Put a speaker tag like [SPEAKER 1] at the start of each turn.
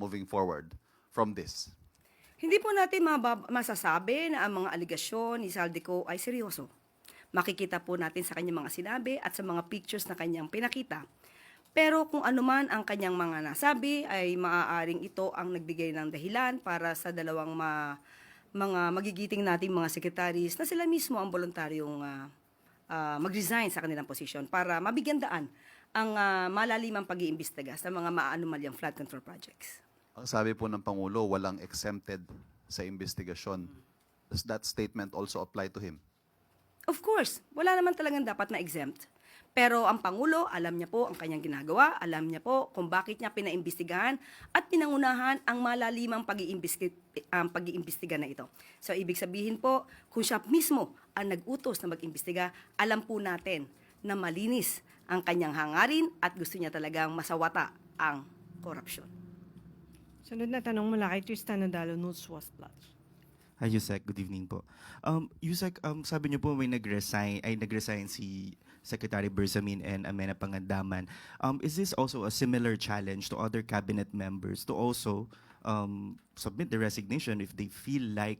[SPEAKER 1] moving forward from this?
[SPEAKER 2] Hindi po natin masasabi na ang mga aligasyon ni Saldico ay seryoso. Makikita po natin sa kanyang mga sinabi at sa mga pictures na kanyang pinakita. Pero kung ano man ang kanyang mga nasabi ay maaaring ito ang nagbigay ng dahilan para sa dalawang ma- mga magigiting nating mga secretaries na sila mismo ang voluntaryong ah, ah, mag-resign sa kanilang posisyon para mabigyan daan ang ah, malalimang pag-iimbestiga sa mga maanomalyang flood control projects.
[SPEAKER 1] Ang sabi po ng Pangulo, walang exempted sa investigasyon. Does that statement also apply to him?
[SPEAKER 2] Of course, wala naman talagang dapat na exempt. Pero ang Pangulo, alam niya po ang kanyang ginagawa, alam niya po kung bakit niya pinaimbestigahan at pinangunahan ang malalimang pag-iimbestiga, pag-iimbestiga na ito. So, ibig sabihin po, kung siya mismo ang nag-utos na mag-imbestiga, alam po natin na malinis ang kanyang hangarin at gusto niya talagang masawata ang korupsyon.
[SPEAKER 3] Sunod na tanong mula kay Tristan Nadalo, News Was Plus.
[SPEAKER 4] Hi, Yusek. Good evening po. Um, Yusek, um, sabi niyo po may nag-resign, ay nag-resign si Secretary Bersamin and Amena Pangandaman. Um, is this also a similar challenge to other cabinet members to also um, submit the resignation if they feel like